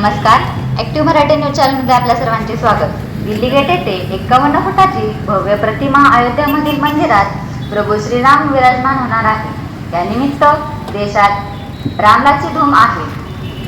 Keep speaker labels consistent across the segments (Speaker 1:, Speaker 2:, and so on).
Speaker 1: नमस्कार. Active Marathi news चॅनलमध्ये आपल्या सर्वांचे स्वागत. दिल्ली गेट येथे एक्कावन्न फुटाची भव्य प्रतिमा अयोध्येमधील मंदिरात प्रभू श्रीराम विराजमान होणार आहे. त्यानिमित्त देशात रामलाची धूम आहे.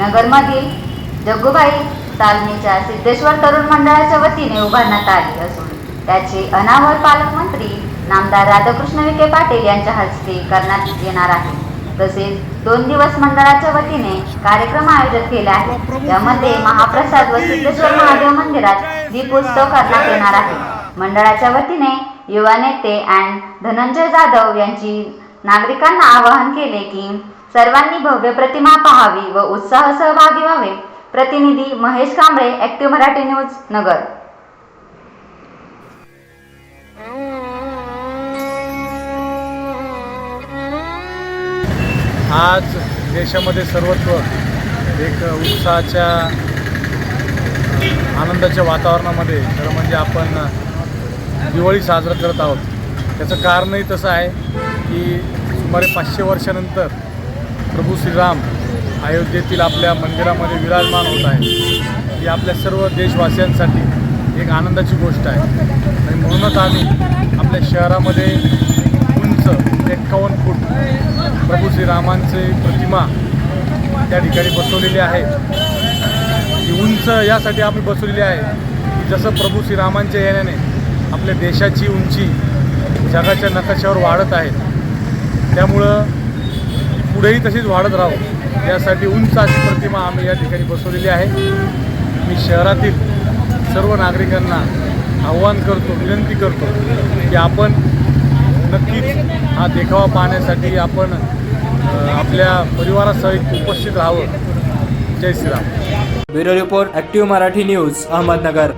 Speaker 1: नगरमधील जग्गूबाई तालमीच्या सिद्धेश्वर तरुण मंडळाच्या वतीने उभारण्यात आली असून त्याचे अनावर पालकमंत्री नामदार राधाकृष्ण विखे पाटील यांच्या हस्ते करण्यात येणार आहे. तसेच दोन दिवस मंडळाच्या वतीने कार्यक्रम आयोजित केले आहे यामध्ये महाप्रसाद व सिद्धेश्वर महादेव मंदिरात दीपोत्सव करण्यात येणार आहे. मंडळाच्या वतीने युवा नेते अँड धनंजय जाधव यांची नागरिकांना आवाहन केले की सर्वांनी भव्य प्रतिमा पाहावी व उत्साह सहभागी व्हावे. प्रतिनिधी महेश कांबळे ॲक्टिव्ह मराठी न्यूज नगर.
Speaker 2: आज देशामध्ये सर्वत्र एक उत्साहाच्या आनंदाच्या वातावरणामध्ये खरं म्हणजे आपण दिवाळी साजरा करत आहोत. त्याचं कारणही तसं आहे की सुमारे पाचशे वर्षानंतर प्रभू श्रीराम अयोध्येतील आपल्या मंदिरामध्ये विराजमान होत आहे ही आपल्या सर्व देशवासियांसाठी एक आनंदाची गोष्ट आहे. आणि म्हणूनच आम्ही आपल्या शहरामध्ये उंच एक्कावन्न फूट प्रभू श्रीरामांचे प्रतिमा त्या ठिकाणी बसवलेली आहे. ही उंच यासाठी आम्ही बसवलेली आहे. की जसं प्रभू श्रीरामांच्या येण्याने आपल्या देशाची उंची जगाच्या नकाशावर वाढत आहे त्यामुळं पुढेही तशीच वाढत राहू. यासाठी उंच अशी प्रतिमा आम्ही या ठिकाणी बसवलेली आहे. मी शहरातील सर्व नागरिकांना आव्हान करतो विनंती करतो की आपण नक्कीच हा देखावा पाहण्यासाठी आपण आपल्या परिवारासहित उपस्थित राहावं. जय Shriram.
Speaker 3: Bureau report active Marathi news Ahmednagar.